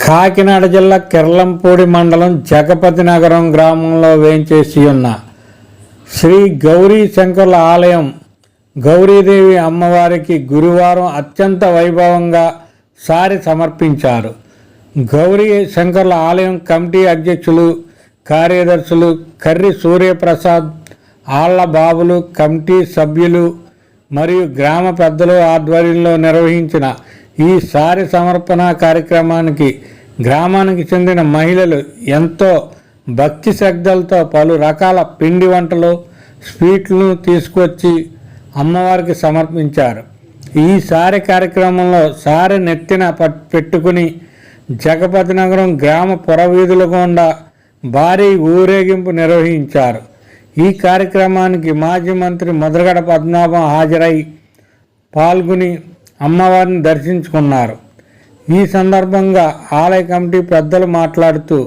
కాకినాడ జిల్లా కిర్లంపూడి మండలం జగపతి నగరం గ్రామంలో వేయించేసి ఉన్న శ్రీ గౌరీ శంకర్ల ఆలయం గౌరీదేవి అమ్మవారికి గురువారం అత్యంత వైభవంగా సారి సమర్పించారు. గౌరీ శంకర్ల ఆలయం కమిటీ అధ్యక్షులు కార్యదర్శులు కర్రి సూర్యప్రసాద్ ఆళ్ళ బాబులు కమిటీ సభ్యులు మరియు గ్రామ పెద్దలు ఆధ్వర్యంలో నిర్వహించిన ఈ సారి సమర్పణ కార్యక్రమానికి గ్రామానికి చెందిన మహిళలు ఎంతో భక్తి శ్రద్ధలతో పలు రకాల పిండి వంటలు స్వీట్లను తీసుకొచ్చి అమ్మవారికి సమర్పించారు. ఈ సారి కార్యక్రమంలో సారి నెత్తిన పట్- పెట్టుకుని జగపతి నగరం గ్రామ పురవీధుల గుండా భారీ ఊరేగింపు నిర్వహించారు. ఈ కార్యక్రమానికి మాజీ మంత్రి ముద్రగడ పద్మనాభం హాజరై పాల్గొని అమ్మవారిని దర్శించుకున్నారు. ఈ సందర్భంగా ఆలయ కమిటీ పెద్దలు మాట్లాడుతూ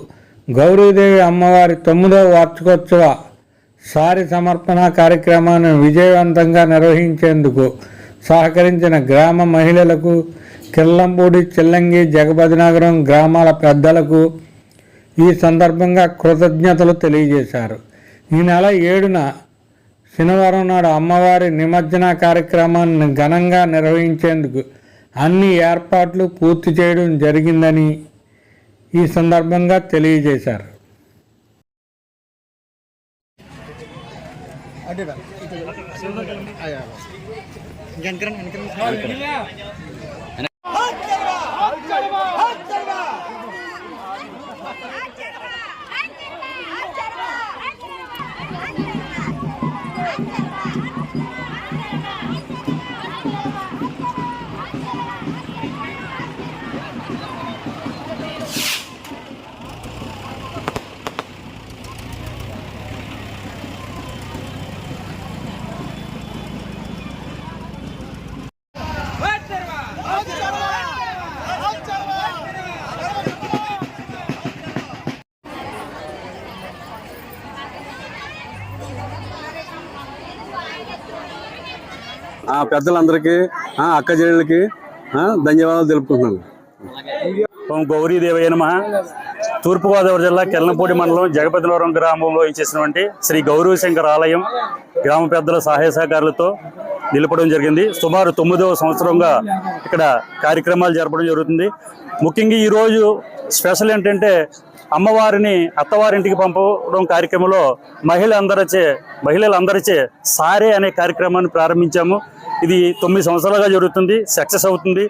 గౌరీదేవి అమ్మవారి తొమ్మిదవ వార్షికోత్సవ సారి సమర్పణ కార్యక్రమాన్ని విజయవంతంగా నిర్వహించేందుకు సహకరించిన గ్రామ మహిళలకు కిల్లంపూడి చిల్లంగి జగపతినగరం గ్రామాల పెద్దలకు ఈ సందర్భంగా కృతజ్ఞతలు తెలియజేశారు. ఈ నెల ఏడున శనివారం నాడు అమ్మవారి నిమజ్జన కార్యక్రమాన్ని ఘనంగా నిర్వహించేందుకు అన్ని ఏర్పాట్లు పూర్తి చేయడం జరిగిందని ఈ సందర్భంగా తెలియజేశారు. ఆ పెద్దలందరికీ ఆ అక్క చెల్లెళ్ళకి ధన్యవాదాలు తెలుపుకుంటున్నాను. ఓం గౌరీదేవయ్య నమ. తూర్పుగోదావరి జిల్లా కెల్లనపూడి మండలం జగపతినవరం గ్రామంలో ఇచ్చేసినటువంటి శ్రీ గౌరీశంకర్ ఆలయం గ్రామ పెద్దల సహాయ సహకారులతో నిలపడం జరిగింది. సుమారు తొమ్మిదవ సంవత్సరంగా ఇక్కడ కార్యక్రమాలు జరపడం జరుగుతుంది. ముఖ్యంగా ఈరోజు స్పెషల్ ఏంటంటే అమ్మవారిని అత్తవారింటికి పంపడం కార్యక్రమంలో మహిళలందరిచే మహిళలందరిచే సారే అనే కార్యక్రమాన్ని ప్రారంభించాము. ఇది తొమ్మిది సంవత్సరాలుగా జరుగుతుంది సక్సెస్ అవుతుంది.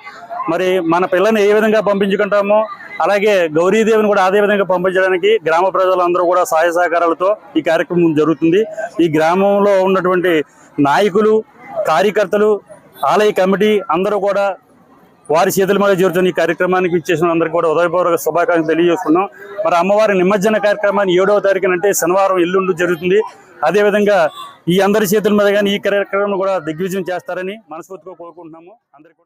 మరి మన పిల్లని ఏ విధంగా పంపించుకుంటామో అలాగే గౌరీదేవిని కూడా అదే విధంగా పంపించడానికి గ్రామ ప్రజలందరూ కూడా సహాయ సహకారాలతో ఈ కార్యక్రమం జరుగుతుంది. ఈ గ్రామంలో ఉన్నటువంటి నాయకులు కార్యకర్తలు ఆలయ కమిటీ అందరూ కూడా వారి చేతుల మీద జరుగుతున్న ఈ కార్యక్రమానికి ఇచ్చేసిన అందరికీ కూడా ఉదయపూర్వక శుభాకాంక్షలు తెలియజేస్తున్నాం మరి అమ్మవారి నిమజ్జన కార్యక్రమాన్ని ఏడవ తారీఖున అంటే శనివారం ఎల్లుండి జరుగుతుంది. అదేవిధంగా ఈ అందరి చేతుల మీద కానీ ఈ కార్యక్రమం కూడా దిగ్విజయం చేస్తారని మనస్ఫూర్తిగా కోరుకుంటున్నాము. అందరికీ